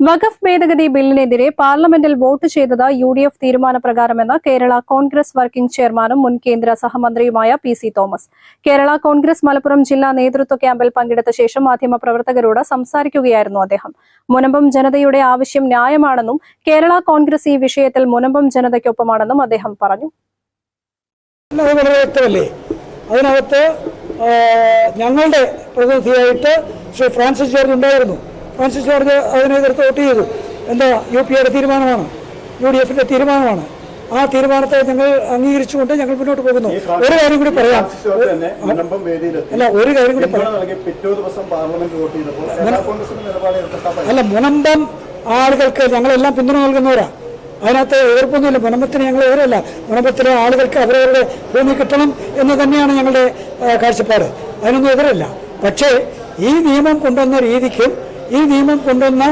വഖഫ് ഭേദഗതി ബില്ലിനെതിരെ പാർലമെന്റിൽ വോട്ട് ചെയ്തത് യു ഡി എഫ് തീരുമാനപ്രകാരമെന്ന് കേരള കോൺഗ്രസ് വർക്കിംഗ് ചെയർമാനും മുൻ കേന്ദ്ര സഹമന്ത്രിയുമായ പി സി തോമസ്. കേരള കോൺഗ്രസ് മലപ്പുറം ജില്ലാ നേതൃത്വ ക്യാമ്പിൽ പങ്കെടുത്ത ശേഷം മാധ്യമപ്രവർത്തകരോട് സംസാരിക്കുകയായിരുന്നു അദ്ദേഹം. മുനമ്പം ജനതയുടെ ആവശ്യം ന്യായമാണെന്നും കേരള കോൺഗ്രസ് ഈ വിഷയത്തിൽ മുനമ്പം ജനതയ്ക്കൊപ്പമാണെന്നും അദ്ദേഹം പറഞ്ഞു. ഞങ്ങളുടെ പ്രതിനിധിയായിട്ട് ശ്രീ ഫ്രാൻസിസ് ജോർജ് ഉണ്ടായിരുന്നു. ഫ്രാൻസിസ് ജോർജ് അതിനെതിർത്ത് വോട്ട് ചെയ്തു. എന്താ യു പി എയുടെ തീരുമാനമാണ്. യു ഡി എഫിന്റെ തീരുമാനമാണ്. ആ തീരുമാനത്തെ ഞങ്ങൾ അംഗീകരിച്ചുകൊണ്ട് ഞങ്ങൾ മുന്നോട്ട് പോകുന്നു. ഒരു കാര്യം കൂടി പറയാം. അല്ല ഒരു കാര്യം കൂടി പറയാം. അല്ല മുനമ്പം ആളുകൾക്ക് ഞങ്ങളെല്ലാം പിന്തുണ നൽകുന്നവരാ. അതിനകത്ത് എതിർപ്പൊന്നുമില്ല. മുനമ്പത്തിന് ഞങ്ങൾ എതിരല്ല മുനമ്പത്തിലെ ആളുകൾക്ക് അവരവരുടെ ഭൂമി കിട്ടണം എന്ന് തന്നെയാണ് ഞങ്ങളുടെ കാഴ്ചപ്പാട്. അതിനൊന്നും എതിരല്ല. പക്ഷേ ഈ നിയമം കൊണ്ടുവന്ന രീതിക്കും ഈ നിയമം കൊണ്ടുവന്ന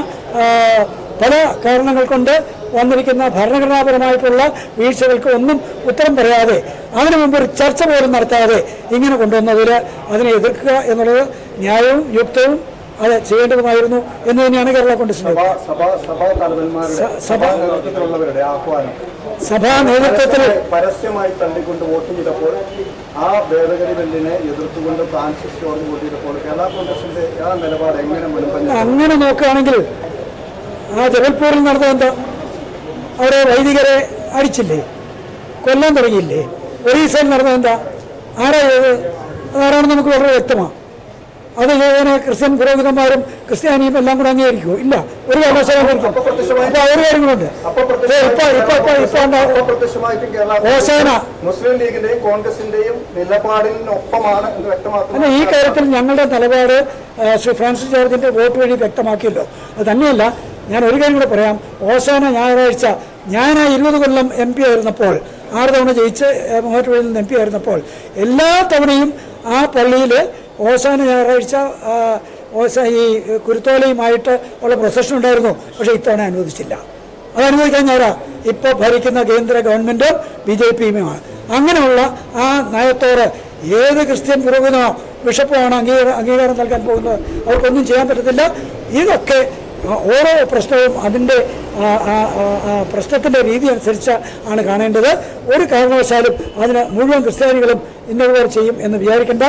പല കാരണങ്ങൾ കൊണ്ട് വന്നിരിക്കുന്ന ഭരണഘടനാപരമായിട്ടുള്ള വീഴ്ചകൾക്ക് ഒന്നും ഉത്തരം പറയാതെ അതിനു മുമ്പ് ഒരു ചർച്ച പോലും നടത്താതെ ഇങ്ങനെ കൊണ്ടുവന്നതിൽ അതിനെ എതിർക്കുക എന്നുള്ളത് ന്യായവും യുക്തവും അത് ചെയ്യേണ്ടതുമായിരുന്നു എന്ന് തന്നെയാണ് കേരള കോൺഗ്രസിന്റെ സഭാ നേതൃത്വത്തിൽ പരസ്യമായി തള്ളിക്കൊണ്ട് വോട്ട് ചെയ്തപ്പോൾ ആ ഭേദഗതി ബില്ലിനെ എതിർത്തുകൊണ്ട് ഫ്രാൻസിസ് ജോർജ് വോട്ട് ചെയ്തപ്പോൾ കേരള കോൺഗ്രസിന്റെ ആ നിലപാട് എങ്ങനെ അങ്ങനെ നോക്കുകയാണെങ്കിൽ ആ ജബൽപൂരിൽ നടന്ന എന്താ? അവിടെ വൈദികരെ അടിച്ചില്ലേ? കൊല്ലാൻ തുടങ്ങിയില്ലേ? ഒറീസയിൽ നടന്നതെന്താ ആരാ ചെയ്തത്? അതാരാണെന്ന് നമുക്ക് വളരെ വ്യക്തമാണ് അത് ചെയ്തതിനെ ക്രിസ്ത്യൻ പുരോഹിതന്മാരും ക്രിസ്ത്യാനിയും എല്ലാം കൂടെ അംഗീകരിക്കുമോ ഇല്ല. ഒരു കാരണവശാലും അപ്പൊ ഒരു കാര്യങ്ങളുണ്ട്. ഇപ്പൊ ഇപ്പൊ ഇപ്പൊ ഇപ്പൊ. മുസ്ലിം ലീഗിന്റെയും കോൺഗ്രസിന്റെയും നിലപാടിനൊപ്പമാണ് എന്ന് ഈ കാര്യത്തിൽ ഞങ്ങളുടെ നിലപാട് ശ്രീ ഫ്രാൻസിസ് ജോർജിന്റെ വോട്ട് വഴി വ്യക്തമാക്കിയല്ലോ. അത് തന്നെയല്ല ഞാൻ ഒരു കാര്യം കൂടെ പറയാം. ഓശാന ഞായറാഴ്ച ഞാൻ ആ ഇരുപത് കൊല്ലം എം പി ആയിരുന്നപ്പോൾ ആറ് തവണ ജയിച്ച് മൂവാറ്റുപുഴയിൽ നിന്ന് എം പി ആയിരുന്നപ്പോൾ എല്ലാ തവണയും ആ പള്ളിയിൽ ഓശാന ഞായറാഴ്ച ഓശ ഈ കുരുത്തോലയുമായിട്ട് ഉള്ള പ്രൊസഷൻ ഉണ്ടായിരുന്നു. പക്ഷേ ഇത്തവണ അനുവദിച്ചില്ല. അത് അനുവദിക്കാൻ ഞാനാ. ഇപ്പോൾ ഭരിക്കുന്ന കേന്ദ്ര ഗവൺമെന്റും ബി ജെ പിയുമാണ്. അങ്ങനെയുള്ള ആ നയത്തോട് ഏത് ക്രിസ്ത്യൻ പുരോഹിതനോ ബിഷപ്പുമാണ് അംഗീകാരം അംഗീകാരം നൽകാൻ പോകുന്നത് അവർക്കൊന്നും ചെയ്യാൻ പറ്റത്തില്ല. ഇതൊക്കെ ഓരോ പ്രശ്നവും അതിന്റെ പ്രശ്നത്തിന്റെ രീതി അനുസരിച്ച് ആണ് കാണേണ്ടത്. ഒരു കാരണവശാലും അതിന് മുഴുവൻ ക്രിസ്ത്യാനികളും ഇന്നതുപോലെ ചെയ്യും എന്ന് വിചാരിക്കേണ്ട.